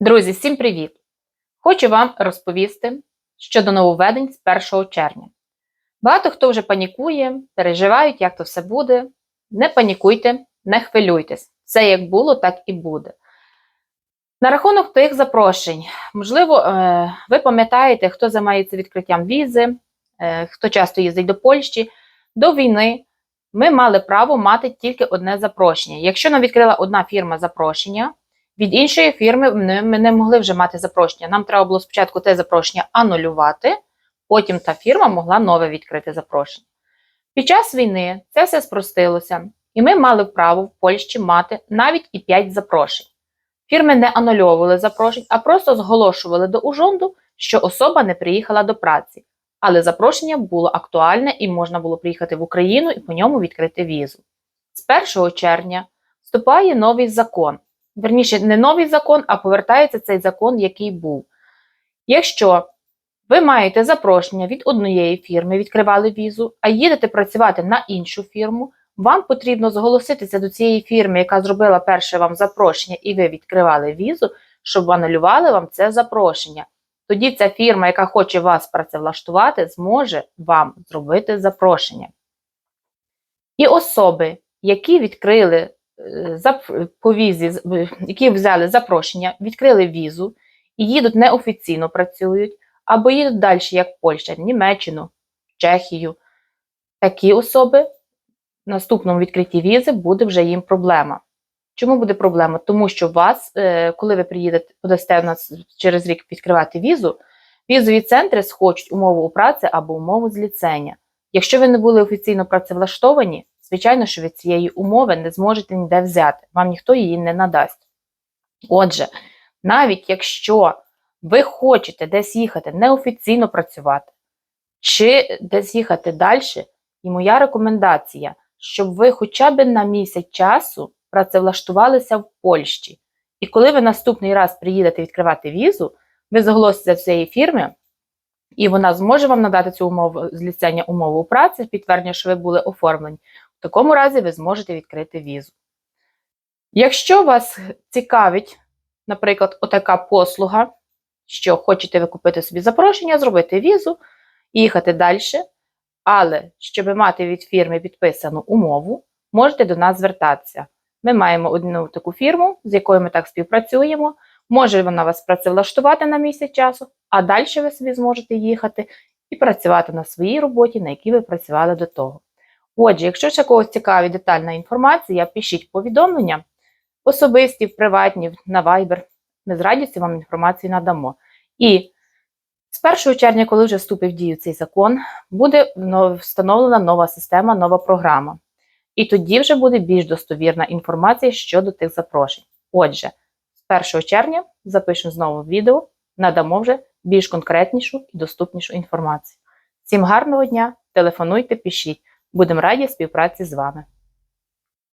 Друзі, всім привіт! Хочу вам розповісти щодо нововведень з 1 червня. Багато хто вже панікує, переживають, як то все буде. Не панікуйте, не хвилюйтесь. Все як було, так і буде. На рахунок тих запрошень, можливо, е, ви пам'ятаєте, хто займається відкриттям візи, е, хто часто їздить до Польщі. До війни ми мали право мати тільки одне запрошення. Якщо нам відкрила одна фірма запрошення, від іншої фірми ми не могли вже мати запрошення. Нам треба було спочатку те запрошення анулювати, потім та фірма могла нове відкрити запрошення. Під час війни це все спростилося, і ми мали право в Польщі мати навіть і 5 запрошень. Фірми не анульовували запрошень, а просто зголошували до ужонду, що особа не приїхала до праці. Але запрошення було актуальне і можна було приїхати в Україну і по ньому відкрити візу. З 1 червня вступає новий закон. Верніше, не новий закон, а повертається цей закон, який був. Якщо ви маєте запрошення від однієї фірми, відкривали візу, а їдете працювати на іншу фірму, вам потрібно зголоситися до цієї фірми, яка зробила перше вам запрошення, і ви відкривали візу, щоб анулювали вам це запрошення. Тоді ця фірма, яка хоче вас працевлаштувати, зможе вам зробити запрошення. І особи, які відкрили по візі, які взяли запрошення, відкрили візу і їдуть неофіційно працюють, або їдуть далі, як Польща, Німеччину, Чехію. Такі особи в наступному відкритті візи буде вже їм проблема. Чому буде проблема? Тому що вас, е, коли ви приїдете, подасте нас через рік відкривати візу, візові центри схочуть умову у праці або умову зліцення. Якщо ви не були офіційно працевлаштовані, звичайно, що ви цієї умови не зможете ніде взяти, вам ніхто її не надасть. Отже, навіть якщо ви хочете десь їхати неофіційно працювати, чи десь їхати далі, і моя рекомендація, щоб ви хоча б на місяць часу працевлаштувалися в Польщі. І коли ви наступний раз приїдете відкривати візу, ви зголосите цієї фірми, і вона зможе вам надати цю умову з ліцення умову праці, підтвердження, що ви були оформлені. В такому разі ви зможете відкрити візу. Якщо вас цікавить, наприклад, отака послуга, що хочете ви купити собі запрошення, зробити візу і їхати далі, але щоб мати від фірми підписану умову, можете до нас звертатися. Ми маємо одну таку фірму, з якою ми так співпрацюємо. Може вона вас працевлаштувати на місяць часу, а далі ви собі зможете їхати і працювати на своїй роботі, на якій ви працювали до того. Отже, якщо ще когось цікавить детальна інформація, пишіть повідомлення особисті, приватні, на Viber. Ми з радістю вам інформацію надамо. І з 1 червня, коли вже вступив в дію цей закон, буде встановлена нова система, нова програма. І тоді вже буде більш достовірна інформація щодо тих запрошень. Отже, з 1 червня запишемо знову відео, надамо вже більш конкретнішу і доступнішу інформацію. Всім гарного дня! Телефонуйте, пишіть. Будемо раді співпраці з вами.